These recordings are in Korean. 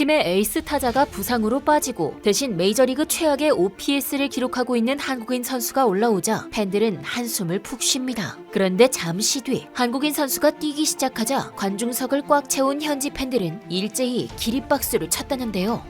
팀의 에이스 타자가 부상으로 빠지고 대신 메이저리그 최악의 OPS를 기록하고 있는 한국인 선수가 올라오자 팬들은 한숨을 푹 쉽니다. 그런데 잠시 뒤 한국인 선수가 뛰기 시작하자 관중석을 꽉 채운 현지 팬들은 일제히 기립박수를 쳤다는데요.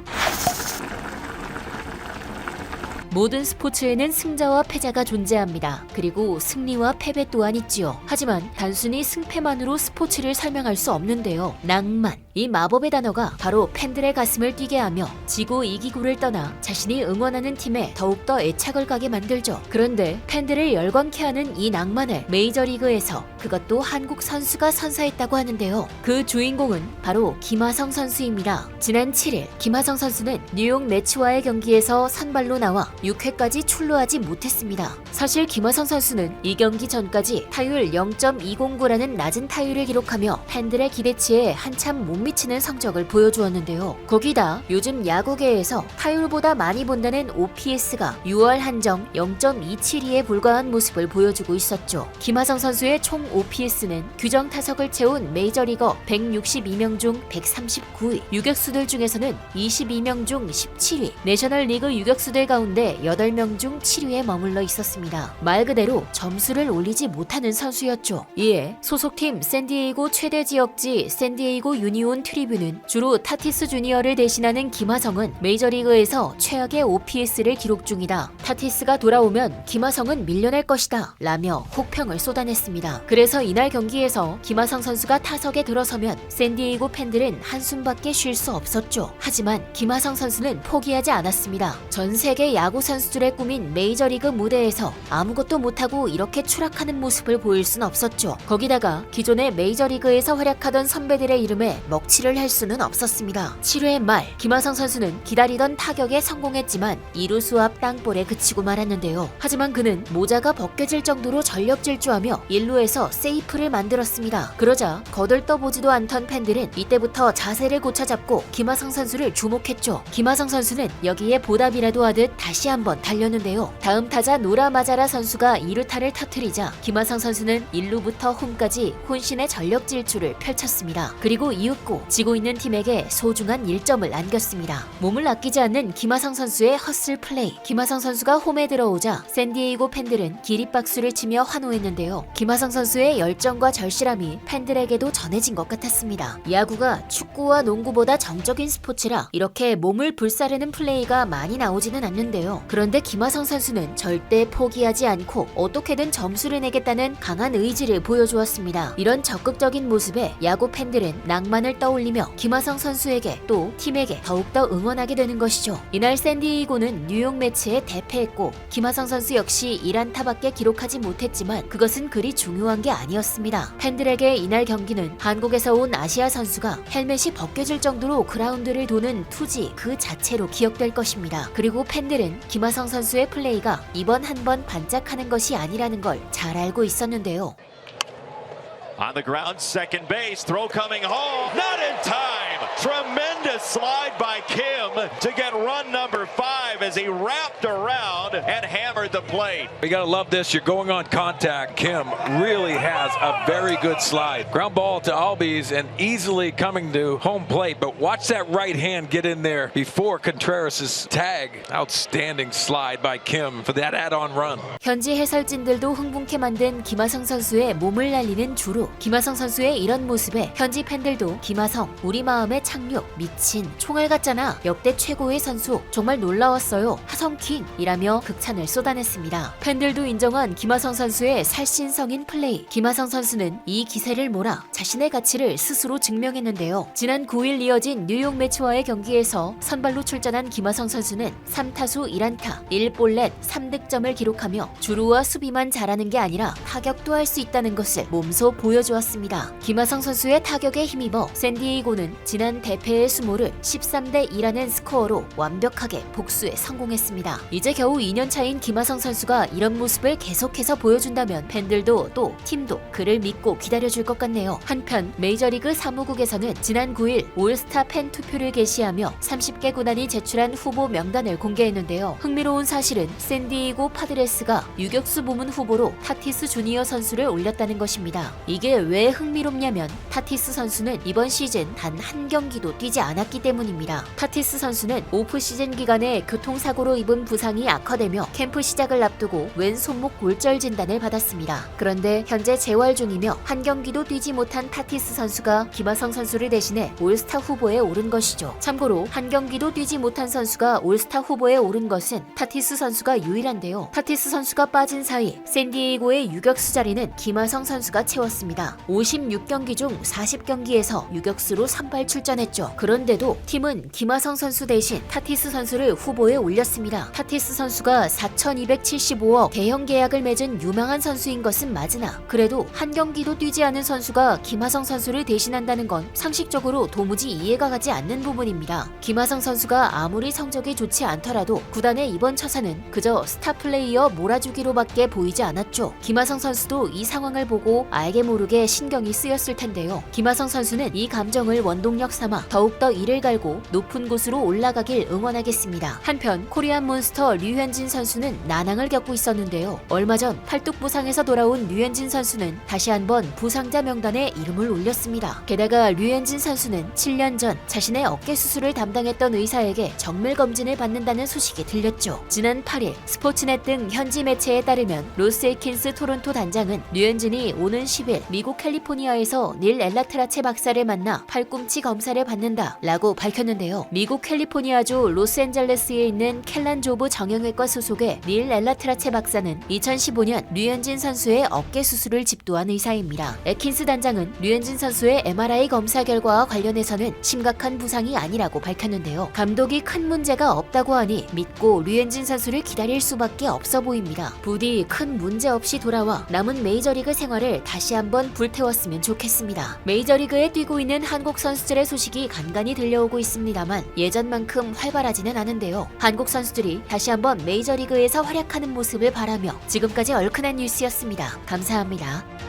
모든 스포츠에는 승자와 패자가 존재합니다. 그리고 승리와 패배 또한 있지요. 하지만 단순히 승패만으로 스포츠를 설명할 수 없는데요. 낭만. 이 마법의 단어가 바로 팬들의 가슴을 뛰게 하며 지고 이기고를 떠나 자신이 응원하는 팀에 더욱더 애착을 가게 만들죠. 그런데 팬들을 열광케 하는 이 낭만을 메이저리그에서 그것도 한국 선수가 선사했다고 하는데요. 그 주인공은 바로 김하성 선수입니다. 지난 7일 김하성 선수는 뉴욕 매치와의 경기에서 선발로 나와 6회까지 출루하지 못했습니다. 사실 김하성 선수는 이 경기 전까지 타율 0.209라는 낮은 타율을 기록하며 팬들의 기대치에 한참 못 미치는 성적을 보여주었는데요. 거기다 요즘 야구계에서 타율보다 많이 본다는 OPS가 6월 한정 0.272에 불과한 모습을 보여주고 있었죠. 김하성 선수의 총 OPS는 규정 타석을 채운 메이저리거 162명 중 139위, 유격수들 중에서는 22명 중 17위, 내셔널리그 유격수들 가운데 8명 중 7위에 머물러 있었습니다. 말 그대로 점수를 올리지 못하는 선수였죠. 이에 소속팀 샌디에이고 최대 지역지 샌디에이고 유니온 트리뷰는 주로 타티스 주니어를 대신하는 김하성은 메이저리그에서 최악의 OPS를 기록 중이다. 타티스가 돌아오면 김하성은 밀려날 것이다. 라며 혹평을 쏟아냈습니다. 그래서 이날 경기에서 김하성 선수가 타석에 들어서면 샌디에이고 팬들은 한숨밖에 쉴 수 없었죠. 하지만 김하성 선수는 포기하지 않았습니다. 전 세계 야구 선수들의 꿈인 메이저리그 무대에서 아무것도 못하고 이렇게 추락하는 모습을 보일 순 없었죠. 거기다가 기존의 메이저리그에서 활약하던 선배들의 이름에 먹칠을 할 수는 없었습니다. 7회 말 김하성 선수는 기다리던 타격에 성공했지만 2루수 앞 땅볼에 그치고 말았는데요. 하지만 그는 모자가 벗겨질 정도로 전력 질주하며 1루에서 세이프를 만들었습니다. 그러자 거들떠보지도 않던 팬들은 이때부터 자세를 고쳐잡고 김하성 선수를 주목했죠. 김하성 선수는 여기에 보답이라도 하듯 다시 한번 달렸는데요. 다음 타자 노라 마자라 선수가 2루타를 터트리자 김하성 선수는 1루부터 홈까지 혼신의 전력 질주를 펼쳤습니다. 그리고 이윽고 지고 있는 팀에게 소중한 1점을 안겼습니다. 몸을 아끼지 않는 김하성 선수의 헛슬 플레이. 김하성 선수가 홈에 들어오자 샌디에이고 팬들은 기립박수를 치며 환호했는데요. 김하성 선수의 열정과 절실함이 팬들에게도 전해진 것 같았습니다. 야구가 축구와 농구보다 정적인 스포츠라 이렇게 몸을 불사르는 플레이가 많이 나오지는 않는데요. 그런데 김하성 선수는 절대 포기하지 않고 어떻게든 점수를 내겠다는 강한 의지를 보여주었습니다. 이런 적극적인 모습에 야구 팬들은 낭만을 떠올리며 김하성 선수에게 또 팀에게 더욱더 응원하게 되는 것이죠. 이날 샌디에이고는 뉴욕 매치에 대패했고 김하성 선수 역시 1안타밖에 기록하지 못했지만 그것은 그리 중요한 게 아니었습니다. 팬들에게 이날 경기는 한국에서 온 아시아 선수가 헬멧이 벗겨질 정도로 그라운드를 도는 투지 그 자체로 기억될 것입니다. 그리고 팬들은 김하성 선수의 플레이가 이번 한 번 반짝하는 것이 아니라는 걸 잘 알고 있었는데요. On the ground, second base, throw coming home. Not in time. Tremendous slide by Kim to get run number five as he wrapped around and hammered the plate. You gotta love this. You're going on contact. Kim really has a very good slide. Ground ball to Albies and easily coming to home plate. But watch that right hand get in there before Contreras' tag. Outstanding slide by Kim for that add-on run. 현지 해설진들도 흥분케 만든 김하성 선수의 몸을 날리는 주루. 김하성 선수의 이런 모습에 현지 팬들도 김하성 우리 마음의 착륙 미친 총알 같잖아 역대 최고의 선수 정말 놀라웠어요 하성퀸이라며 극찬을 쏟아냈습니다. 팬들도 인정한 김하성 선수의 살신성인 플레이. 김하성 선수는 이 기세를 몰아 자신의 가치를 스스로 증명했는데요. 지난 9일 이어진 뉴욕 매치와의 경기에서 선발로 출전한 김하성 선수는 3타수 1안타 1볼넷 3득점을 기록하며 주루와 수비만 잘하는 게 아니라 타격도 할 수 있다는 것을 몸소 보여주었습니다. 김하성 선수의 타격에 힘입어 샌디에이고는 지난 대패의 수모를 13대 2라는 스코어로 완벽하게 복수에 성 공했습니다. 이제 겨우 2년 차인 김하성 선수가 이런 모습을 계속해서 보여준다면 팬들도 또 팀도 그를 믿고 기다려줄 것 같네요. 한편 메이저리그 사무국에서는 지난 9일 올스타 팬 투표를 개시하며 30개 구단이 제출한 후보 명단을 공개했는데요. 흥미로운 사실은 샌디에고 파드레스가 유격수 부문 후보로 타티스 주니어 선수를 올렸다는 것입니다. 이게 왜 흥미롭냐면 타티스 선수는 이번 시즌 단 한 경기도 뛰지 않았기 때문입니다. 타티스 선수는 오프 시즌 기간에 교통 사고로 입은 부상이 악화되며 캠프 시작을 앞두고 왼 손목 골절 진단을 받았습니다. 그런데 현재 재활 중이며 한 경기도 뛰지 못한 타티스 선수가 김하성 선수를 대신해 올스타 후보에 오른 것이죠. 참고로 한 경기도 뛰지 못한 선수가 올스타 후보에 오른 것은 타티스 선수가 유일한데요. 타티스 선수가 빠진 사이 샌디에이고의 유격수 자리는 김하성 선수가 채웠습니다. 56경기 중 40경기에서 유격수로 선발 출전했죠. 그런데도 팀은 김하성 선수 대신 타티스 선수를 후보에 올렸습니다. 타티스 선수가 4,275억 대형 계약을 맺은 유망한 선수인 것은 맞으나 그래도 한 경기도 뛰지 않은 선수가 김하성 선수를 대신한다는 건 상식적으로 도무지 이해가 가지 않는 부분입니다. 김하성 선수가 아무리 성적이 좋지 않더라도 구단의 이번 처사는 그저 스타 플레이어 몰아주기로밖에 보이지 않았죠. 김하성 선수도 이 상황을 보고 알게 모르게 신경이 쓰였을 텐데요. 김하성 선수는 이 감정을 원동력 삼아 더욱더 이를 갈고 높은 곳으로 올라가길 응원하겠습니다. 한편 코리안 몬스터 류현진 선수는 난항을 겪고 있었는데요. 얼마 전 팔뚝 부상에서 돌아온 류현진 선수는 다시 한번 부상자 명단에 이름을 올렸습니다. 게다가 류현진 선수는 7년 전 자신의 어깨 수술을 담당했던 의사에게 정밀 검진을 받는다는 소식이 들렸죠. 지난 8일 스포츠넷 등 현지 매체에 따르면 로스 에이킨스 토론토 단장은 류현진이 오는 10일 미국 캘리포니아에서 닐 엘라트라체 박사를 만나 팔꿈치 검사를 받는다 라고 밝혔는데요. 미국 캘리포니아주 로스앤젤레스에 있는 켈란 조브 정형외과 소속의 닐 엘라트라체 박사는 2015년 류현진 선수의 어깨 수술을 집도한 의사입니다. 에킨스 단장은 류현진 선수의 MRI 검사 결과와 관련해서는 심각한 부상이 아니라고 밝혔는데요. 감독이 큰 문제가 없다고 하니 믿고 류현진 선수를 기다릴 수밖에 없어 보입니다. 부디 큰 문제 없이 돌아와 남은 메이저리그 생활을 다시 한번 불태웠으면 좋겠습니다. 메이저리그에 뛰고 있는 한국 선수들의 소식이 간간히 들려오고 있습니다만 예전만큼 활발하지는 않은데요. 한국 선수들이 다시 한번 메이저리그에서 활약하는 모습을 바라며 지금까지 얼큰한 뉴스였습니다. 감사합니다.